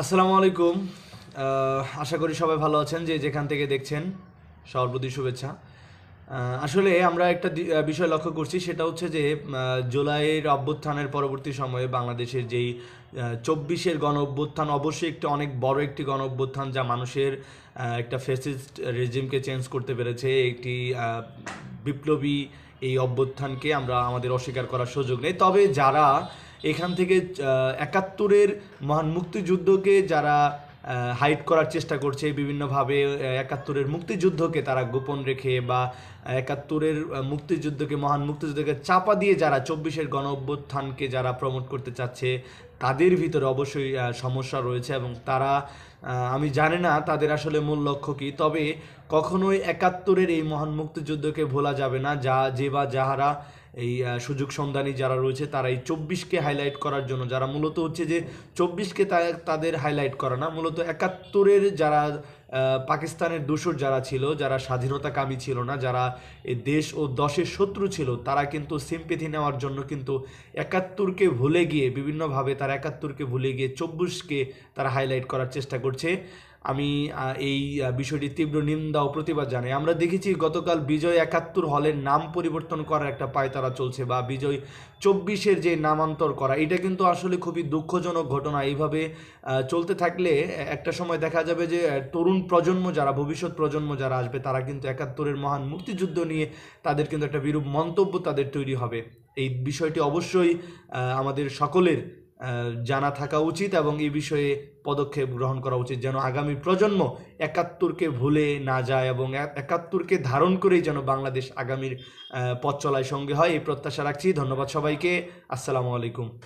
আসসালামু আলাইকুম। আশা করি সবাই ভালো আছেন যে যেখান থেকে দেখছেন প্রতি শুভেচ্ছা। আসলে আমরা একটা বিষয় লক্ষ্য করছি, সেটা হচ্ছে যে জুলাইয়ের অভ্যুত্থানের পরবর্তী সময়ে বাংলাদেশের যেই চব্বিশের গণ অভ্যুত্থান, অবশ্যই একটি অনেক বড় একটি গণ অভ্যুত্থান যা মানুষের একটা ফেসিস্ট রেজিমকে চেঞ্জ করতে পেরেছে, একটি বিপ্লবী এই অভ্যুত্থানকে আমরা আমাদের অস্বীকার করার সুযোগ নেই। তবে যারা এখান থেকে একাত্তরের মহান মুক্তিযুদ্ধকে যারা হাইট করার চেষ্টা করছে বিভিন্নভাবে একাত্তরের মুক্তিযুদ্ধকে তারা গোপন রেখে বা একাত্তরের মুক্তিযুদ্ধকে, মহান মুক্তিযুদ্ধকে চাপা দিয়ে যারা চব্বিশের গণ অভ্যুত্থানকে যারা প্রমোট করতে চাচ্ছে তাদের ভিতরে অবশ্যই সমস্যা রয়েছে এবং তারা আমি জানি না তাদের আসলে মূল লক্ষ্য কী, তবে কখনোই একাত্তরের এই মহান মুক্তিযুদ্ধকে ভোলা যাবে না। যা, যে বা যাহারা এই সুযোগ সন্ধানী যারা রয়েছে, তারা এই চব্বিশকে হাইলাইট করার জন্য, যারা মূলত হচ্ছে যে চব্বিশকে তাদের হাইলাইট করা না, মূলত একাত্তরের যারা পাকিস্তানের দোসর যারা ছিল, যারা স্বাধীনতাকামী ছিল না, যারা এই দেশ ও দশের শত্রু ছিল, তারা কিন্তু সিম্পেথি নেওয়ার জন্য কিন্তু একাত্তরকে ভুলে গিয়ে, বিভিন্নভাবে তারা একাত্তরকে ভুলে গিয়ে চব্বিশকে তারা হাইলাইট করার চেষ্টা করছে। আমি এই বিষয়টি তীব্র নিন্দা ও প্রতিবাদ জানাই। আমরা দেখেছি গতকাল বিজয় একাত্তর হলের নাম পরিবর্তন করার একটা পায়তারা চলছে বা বিজয় চব্বিশের যে নামান্তর করা, এটা কিন্তু আসলে খুবই দুঃখজনক ঘটনা। এইভাবে চলতে থাকলে একটা সময় দেখা যাবে যে তরুণ প্রজন্ম যারা, ভবিষ্যৎ প্রজন্ম যারা আসবে, তারা কিন্তু একাত্তরের মহান মুক্তিযুদ্ধ নিয়ে তাদের কিন্তু একটা বিরূপ মন্তব্য তাদের তৈরি হবে। এই বিষয়টি অবশ্যই আমাদের সকলের জানা থাকা উচিত এবং এই বিষয়ে পদক্ষেপ গ্রহণ করা উচিত যেন আগামী প্রজন্ম একাত্তরকে ভুলে না যায় এবং একাত্তরকে ধারণ করেই যেন বাংলাদেশ আগামীর পথ চলায় সঙ্গে হয়। এই প্রত্যাশা রাখছি। ধন্যবাদ সবাইকে। আসসালামু আলাইকুম।